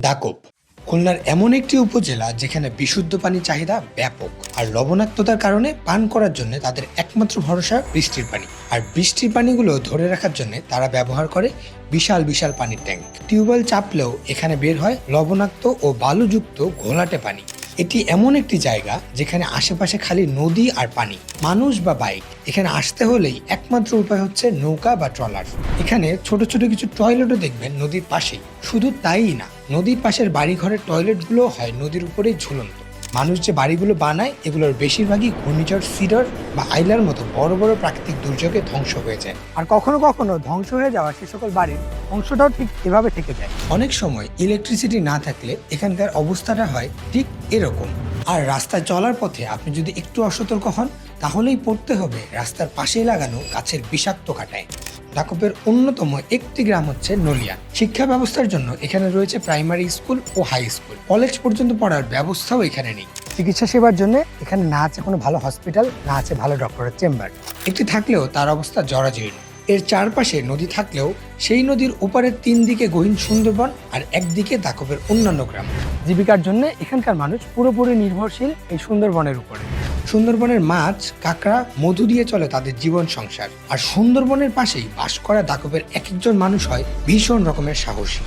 দাকব খুলনার এমন একটি উপজেলা যেখানে বিশুদ্ধ পানি চাহিদা ব্যাপক আর লবণাক্ততার কারণে পান করার জন্য তাদের একমাত্র ভরসা বৃষ্টির পানি। আর বৃষ্টির পানিগুলো ধরে রাখার জন্য তারা ব্যবহার করে বিশাল বিশাল পানির ট্যাঙ্ক। টিউবওয়েল চাপলেও এখানে বের হয় লবণাক্ত ও বালুযুক্ত ঘোলাটে পানি। এটি এমন একটি জায়গা যেখানে আশেপাশে খালি নদী আর পানি। মানুষ বা বাইক, এখানে আসতে হলেই একমাত্র উপায় হচ্ছে নৌকা বা ট্রলার। এখানে ছোট ছোট কিছু টয়লেটও দেখবেন নদীর পাশেই। শুধু তাই না, নদীর পাশের বাড়িঘরের টয়লেটগুলো হয় নদীর উপরেই ঝুলন্ত। মানুষ যে বাড়িগুলো বানায় এগুলোর বেশিরভাগই ঘূর্ণিঝড় সিডর বা আইলার মতো বড় বড় প্রাকৃতিক দুর্যোগে ধ্বংস হয়ে যায়। আর কখনো কখনো ধ্বংস হয়ে যাওয়া সে সকল বাড়ির অংশটাও ঠিক এভাবে থেকে যায়। অনেক সময় ইলেকট্রিসিটি না থাকলে এখানকার অবস্থাটা হয় ঠিক এরকম। আর রাস্তায় চলার পথে আপনি যদি একটু অসতর্ক হন তাহলেই পড়তে হবে রাস্তার পাশেই লাগানো গাছের বিষাক্ত কাটায়। ডাকপের অন্যতম একটি গ্রাম হচ্ছে নলিয়া। শিক্ষা ব্যবস্থার জন্য এখানে রয়েছে প্রাইমারি স্কুল ও হাই স্কুল। কলেজ পর্যন্ত পড়ার ব্যবস্থাও এখানে নেই। চিকিৎসা সেবার জন্য এখানে না আছে কোনো ভালো হসপিটাল, না আছে ভালো ডক্টরের চেম্বার। একটি থাকলেও তার অবস্থা জরাজীর্ণ। এর চারপাশে নদী থাকলেও সেই নদীর ওপারের তিন দিকে গহীন সুন্দরবন আর একদিকে দাকবের অন্যান্য গ্রাম। জীবিকার জন্য এখানকার মানুষ পুরোপুরি নির্ভরশীল এই সুন্দরবনের উপরে। সুন্দরবনের মাছ, কাঁকড়া, মধু দিয়ে চলে তাদের জীবন সংসার। আর সুন্দরবনের পাশেই বাস করা দাকবের এক একজন মানুষ হয় ভীষণ রকমের সাহসী।